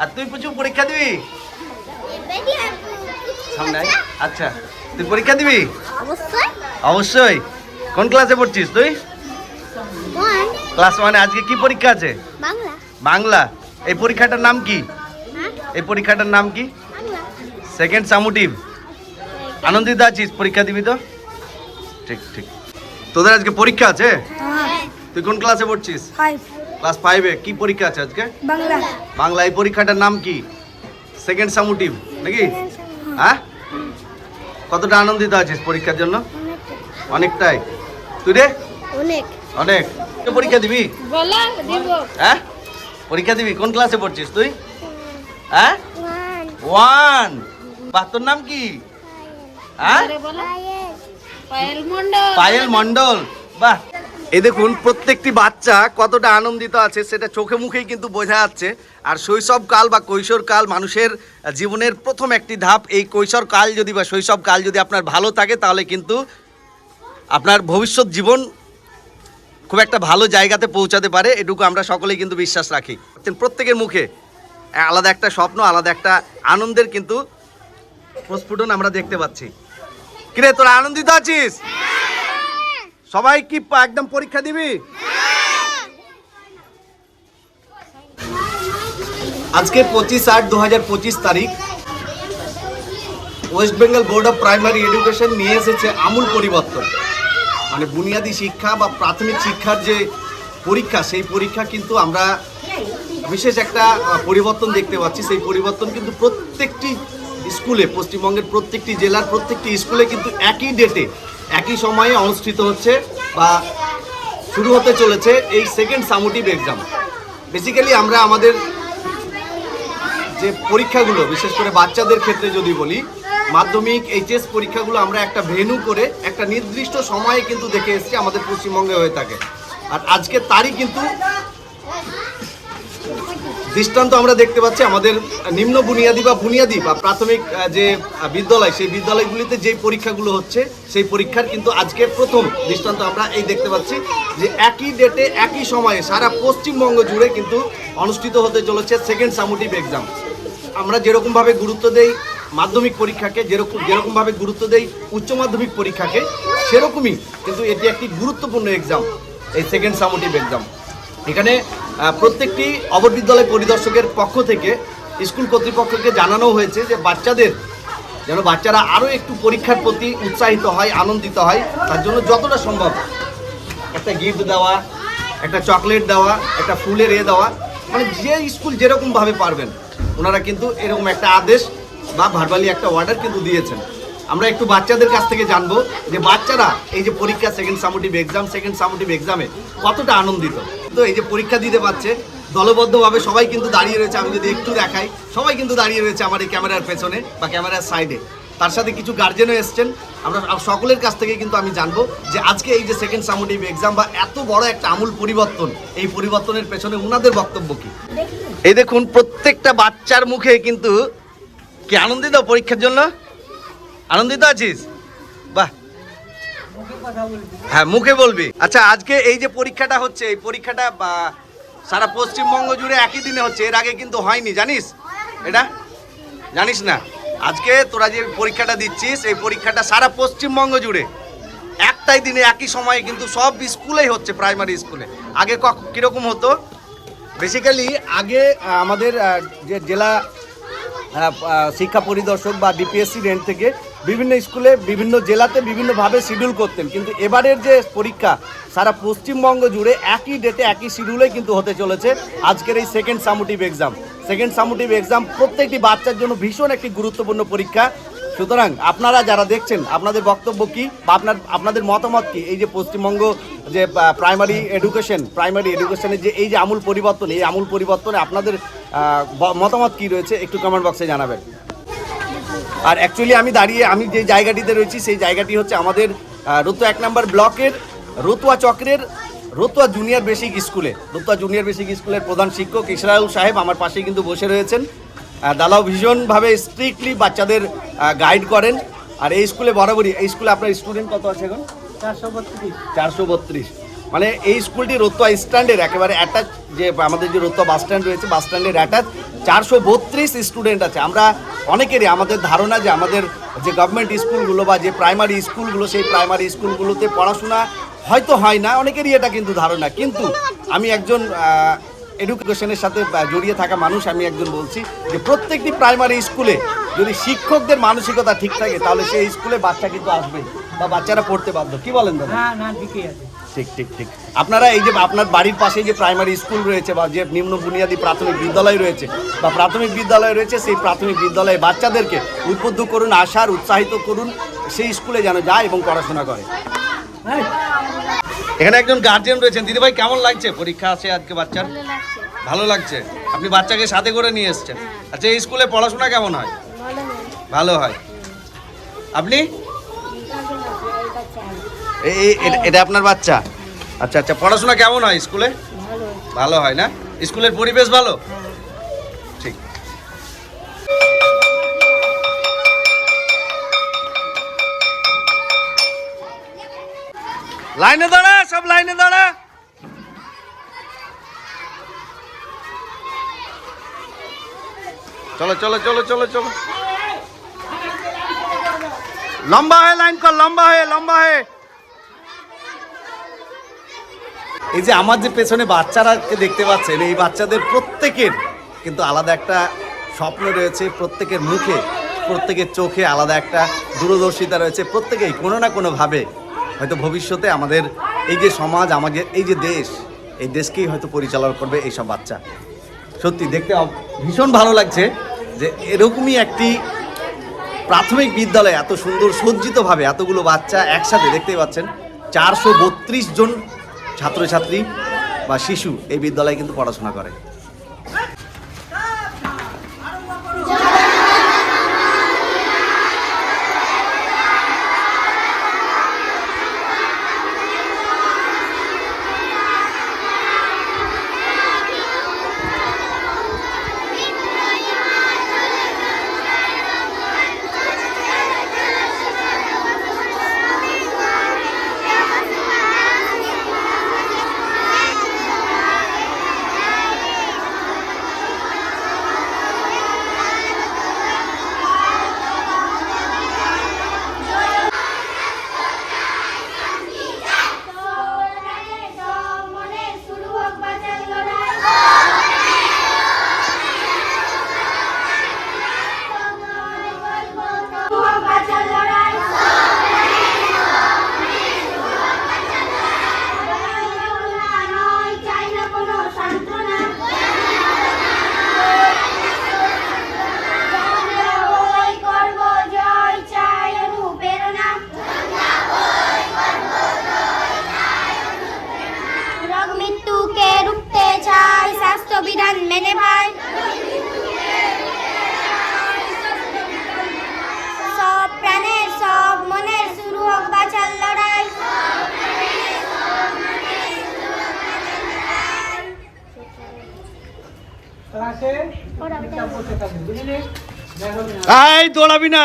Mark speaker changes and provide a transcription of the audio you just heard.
Speaker 1: আর তুই প্রচুর পরীক্ষা দিবি? সামনে আচ্ছা তুই পরীক্ষা দিবি?
Speaker 2: অবশ্যই।
Speaker 1: কোন ক্লাসে পড়ছিস তুই? ক্লাস ওয়ানে। আজকে কি পরীক্ষা আছে?
Speaker 2: বাংলা।
Speaker 1: বাংলা। এই পরীক্ষাটার নাম কি?
Speaker 2: হ্যাঁ?
Speaker 1: এই পরীক্ষাটার নাম কি? Second summative. আনন্দিত আছিস? পরীক্ষা দিবি তো? ঠিক ঠিক। তোদের আজকে পরীক্ষা আছে?
Speaker 2: হ্যাঁ।
Speaker 1: তুই কোন ক্লাসে পড়ছিস?
Speaker 2: ফাইভ
Speaker 1: ক্লাস ফাইভে কি পরীক্ষা আছে আজকে?
Speaker 2: বাংলা।
Speaker 1: বাংলা এই পরীক্ষাটার নাম কি? সেকেন্ড সামুটিভ নাকি? হ্যাঁ? কতটা আনন্দিত আছিস পরীক্ষার জন্য? অনেকটাই। তুই রে
Speaker 2: অনেক।
Speaker 1: অনেক। তুই পরীক্ষা দিবি?
Speaker 2: বলা
Speaker 1: হ্যাঁ? পরীক্ষা দিবি? কোন ক্লাসে পড়ছিস তুই? হ্যাঁ?
Speaker 2: ওয়ান
Speaker 1: ওয়ান বাহ তোর নাম কি? হ্যাঁ?
Speaker 2: পায়েল মন্ডল
Speaker 1: পায়েল মন্ডল বাহ। এই দেখুন, প্রত্যেকটি বাচ্চা কতটা আনন্দিত আছে সেটা চোখে মুখেই কিন্তু বোঝা যাচ্ছে। আর শৈশবকাল বা কৈশোরকাল মানুষের জীবনের প্রথম একটি ধাপ, এই কৈশোরকাল যদি বা শৈশবকাল যদি আপনার ভালো থাকে, তাহলে কিন্তু আপনার ভবিষ্যৎ জীবন খুব একটা ভালো জায়গাতে পৌঁছাতে পারে। এটুকু আমরা সকলেই কিন্তু বিশ্বাস রাখি। প্রত্যেকের মুখে আলাদা একটা স্বপ্ন, আলাদা একটা আনন্দের কিন্তু প্রস্ফুটন আমরা দেখতে পাচ্ছি। কিরে, তোরা আনন্দিত আছিস? সবাই কি একদম পরীক্ষা দিবি? আজকে পঁচিশ আট দু হাজার পঁচিশ তারিখ West Bengal board of primary education নিয়ে এসেছে আমূল পরিবর্তন। মানে বুনিয়াদী শিক্ষা বা প্রাথমিক শিক্ষার যে পরীক্ষা, সেই পরীক্ষা কিন্তু আমরা বিশেষ একটা পরিবর্তন দেখতে পাচ্ছি। সেই পরিবর্তন কিন্তু প্রত্যেকটি স্কুলে, পশ্চিমবঙ্গের প্রত্যেকটি জেলার প্রত্যেকটি স্কুলে কিন্তু একই ডেটে একই সময়ে অনুষ্ঠিত হচ্ছে বা শুরু হতে চলেছে এই সেকেন্ড সামোটিভ এক্সাম বেসিক্যালি আমরা আমাদের যে পরীক্ষাগুলো, বিশেষ করে বাচ্চাদের ক্ষেত্রে যদি বলি, মাধ্যমিক এইচএস পরীক্ষাগুলো আমরা একটা ভেনু করে, একটা নির্দিষ্ট সময়ে কিন্তু দেখে এসেছি আমাদের পশ্চিমবঙ্গে হয়ে থাকে। আর আজকে তারই কিন্তু দৃষ্টান্ত আমরা দেখতে পাচ্ছি আমাদের নিম্ন বুনিয়াদী বা বুনিয়াদী বা প্রাথমিক যে বিদ্যালয়, সেই বিদ্যালয়গুলিতে যেই পরীক্ষাগুলো হচ্ছে, সেই পরীক্ষার কিন্তু আজকে প্রথম দৃষ্টান্ত আমরা এই দেখতে পাচ্ছি যে একই ডেটে একই সময়ে সারা পশ্চিমবঙ্গ জুড়ে কিন্তু অনুষ্ঠিত হতে চলেছে সেকেন্ড সামুটিভ এক্সাম আমরা যেরকমভাবে গুরুত্ব দেই মাধ্যমিক পরীক্ষাকে, যেরকম, যেরকমভাবে গুরুত্ব দেই উচ্চ মাধ্যমিক পরীক্ষাকে, সেরকমই কিন্তু এটি একটি গুরুত্বপূর্ণ এক্সাম এই সেকেন্ড সামুটিভ এক্সাম এখানে প্রত্যেকটি অবর বিদ্যালয় পরিদর্শকের পক্ষ থেকে স্কুল কর্তৃপক্ষকে জানানো হয়েছে যে বাচ্চাদের যেন বাচ্চারা আরও একটু পরীক্ষার প্রতি উৎসাহিত হয়, আনন্দিত হয়, তার জন্য যতটা সম্ভব একটা গিফট দেওয়া, একটা চকলেট দেওয়া, একটা ফুলের এ দেওয়া মানে যে স্কুল যেরকমভাবে পারবেন, ওনারা কিন্তু এরকম একটা আদেশ বা ভারবালি একটা অর্ডার কিন্তু দিয়েছেন। আমরা একটু বাচ্চাদের কাছ থেকে জানব যে বাচ্চারা এই যে পরীক্ষা second summative exam second summative এক্সামে কতটা আনন্দিত। তো এই যে পরীক্ষা দিতে পারছে, দলবদ্ধভাবে সবাই কিন্তু দাঁড়িয়ে রয়েছে, আমি যদি একটু দেখাই, সবাই কিন্তু দাঁড়িয়ে রয়েছে আমার এই ক্যামেরার পেছনে বা ক্যামেরার সাইডে তার সাথে কিছু গার্জেনও এসছেন। আমরা সকলের কাছ থেকে কিন্তু আমি জানব যে আজকে এই যে সেকেন্ড সামোটিভ এক্সাম বা এত বড় একটা আমূল পরিবর্তন, এই পরিবর্তনের পেছনে ওনাদের বক্তব্য কি? এই দেখুন, প্রত্যেকটা বাচ্চার মুখে কিন্তু কি আনন্দিত পরীক্ষার জন্য? আনন্দিত আছিস? বাহ। হ্যাঁ মুখে বলবি। আচ্ছা আজকে এই যে পরীক্ষাটা হচ্ছে, এই পরীক্ষাটা সারা পশ্চিমবঙ্গ জুড়ে একই দিনে হচ্ছে, এর আগে কিন্তু হয়নি, জানিস? এটা? জানিস না? আজকে তোরা যে পরীক্ষাটা দিচ্ছিস, এই পরীক্ষাটা সারা পশ্চিমবঙ্গ জুড়ে একটাই দিনে, একই সময়ে কিন্তু সব স্কুলেই হচ্ছে, প্রাইমারি স্কুলে। আগে কীরকম হতো? বেসিক্যালি আগে আমাদের যে জেলা শিক্ষা পরিদর্শক বা ডিপিএসসি রেন্ট থেকে বিভিন্ন স্কুলে, বিভিন্ন জেলাতে বিভিন্নভাবে শিডিউল করতেন। কিন্তু এবারের যে পরীক্ষা, সারা পশ্চিমবঙ্গ জুড়ে একই ডেটে একই শিডিউলে কিন্তু হতে চলেছে। আজকের এই second summative exam second summative exam প্রত্যেকটি বাচ্চার জন্য ভীষণ একটি গুরুত্বপূর্ণ পরীক্ষা। সুতরাং আপনারা যারা দেখছেন, আপনাদের বক্তব্য কি বা আপনার, আপনাদের মতামত কি? এই যে পশ্চিমবঙ্গ যে প্রাইমারি এডুকেশন প্রাইমারি এডুকেশনের যে, এই যে আমূল পরিবর্তন, এই আমূল পরিবর্তনে আপনাদের মতামত কি রয়েছে একটু কমেন্ট বক্সে জানাবেন। আর অ্যাকচুয়ালি আমি দাঁড়িয়ে আমি যে জায়গাটিতে রয়েছি সেই জায়গাটি হচ্ছে আমাদের রতুয়া এক নম্বর ব্লকের রতুয়া চক্রের রতুয়া জুনিয়র বেসিক স্কুলে রতুয়া জুনিয়র বেসিক স্কুলের প্রধান শিক্ষক ইসরাউল সাহেব আমার পাশেই কিন্তু বসে রয়েছেন। দাদাও ভীষণভাবে স্ট্রিক্টলি বাচ্চাদের গাইড করেন। আর এই স্কুলে বরাবরই এই স্কুলে আপনার স্টুডেন্ট কত আছে এখন?
Speaker 3: চারশো বত্রিশ।
Speaker 1: চারশো বত্রিশ। মানে এই স্কুলটি রতুয়া স্ট্যান্ডের, একেবারে অ্যাটাচ যে আমাদের যে রতুয়া বাস স্ট্যান্ড রয়েছে, বাস স্ট্যান্ডের অ্যাটাচ চারশো বত্রিশ স্টুডেন্ট আছে। আমরা অনেকেরই আমাদের ধারণা যে আমাদের যে গভর্নমেন্ট স্কুলগুলো বা যে প্রাইমারি স্কুলগুলো, সেই প্রাইমারি স্কুলগুলোতে পড়াশোনা হয়তো হয় না, অনেকেরই এটা কিন্তু ধারণা। কিন্তু আমি একজন এডুকেশনের সাথে জড়িয়ে থাকা মানুষ, আমি একজন বলছি যে প্রত্যেকটি প্রাইমারি স্কুলে যদি শিক্ষকদের মানসিকতা ঠিক থাকে, তাহলে সেই স্কুলে বাচ্চা কিন্তু আসবে বা বাচ্চারা পড়তে বাধ্য। কি বলেন দাদা?
Speaker 3: না না, ঠিকই আছে।
Speaker 1: ঠিক ঠিক ঠিক। আপনারা এই যে আপনার বাড়ির পাশে যে প্রাইমারি স্কুল রয়েছে বা যে নিম্ন বুনিয়াদী প্রাথমিক বিদ্যালয় রয়েছে বা প্রাথমিক বিদ্যালয় রয়েছে সেই প্রাথমিক বিদ্যালয়ে বাচ্চাদেরকে উদ্বুদ্ধ করুন আসার উৎসাহিত করুন সেই স্কুলে যেন যায় এবং পড়াশোনা করে।
Speaker 3: হ্যাঁ
Speaker 1: এখানে একজন গার্জিয়ান রয়েছেন। দিদিভাই কেমন লাগছে? পরীক্ষা আছে আজকে বাচ্চার?
Speaker 2: ভালো লাগছে।
Speaker 1: আপনি বাচ্চাকে সাথে করে নিয়ে এসেছেন। আচ্ছা এই স্কুলে পড়াশোনা কেমন হয়।
Speaker 2: ভালো হয়।
Speaker 1: আপনি
Speaker 2: এইটাকে না এই বাচ্চা
Speaker 1: এই এই- এটা- আপনার বাচ্চা? আচ্ছা আচ্ছা পড়াশোনা কেমন হয় স্কুলে?
Speaker 2: ভালো
Speaker 1: হয় না? স্কুলের পরিবেশ ভালো? ঠিক। লাইনে দাঁড়া, সব লাইনে দাঁড়া। চলো চলো চলো চলো চলো। লম্বা হয়ে লাইন কর, লম্বা হয়ে লম্বা হয়ে। এই যে আমার যে পেছনে বাচ্চারাকে দেখতে পাচ্ছেন, এই বাচ্চাদের প্রত্যেকের কিন্তু আলাদা একটা স্বপ্ন রয়েছে, প্রত্যেকের মুখে, প্রত্যেকের চোখে আলাদা একটা দূরদর্শিতা রয়েছে, প্রত্যেকেই কোনো না কোনোভাবে হয়তো ভবিষ্যতে আমাদের এই যে সমাজ, আমাদের এই যে দেশ, এই দেশকেই হয়তো পরিচালনা করবে এইসব বাচ্চা। সত্যি দেখতে ভীষণ ভালো লাগছে যে এরকমই একটি প্রাথমিক বিদ্যালয়ে এত সুন্দর সজ্জিতভাবে এতগুলো বাচ্চা একসাথে দেখতেই পাচ্ছেন। চারশো বত্রিশ জন ছাত্রছাত্রী বা শিশু এই বিদ্যালয়ে কিন্তু পড়াশোনা করে। এই দৌড়াবি না।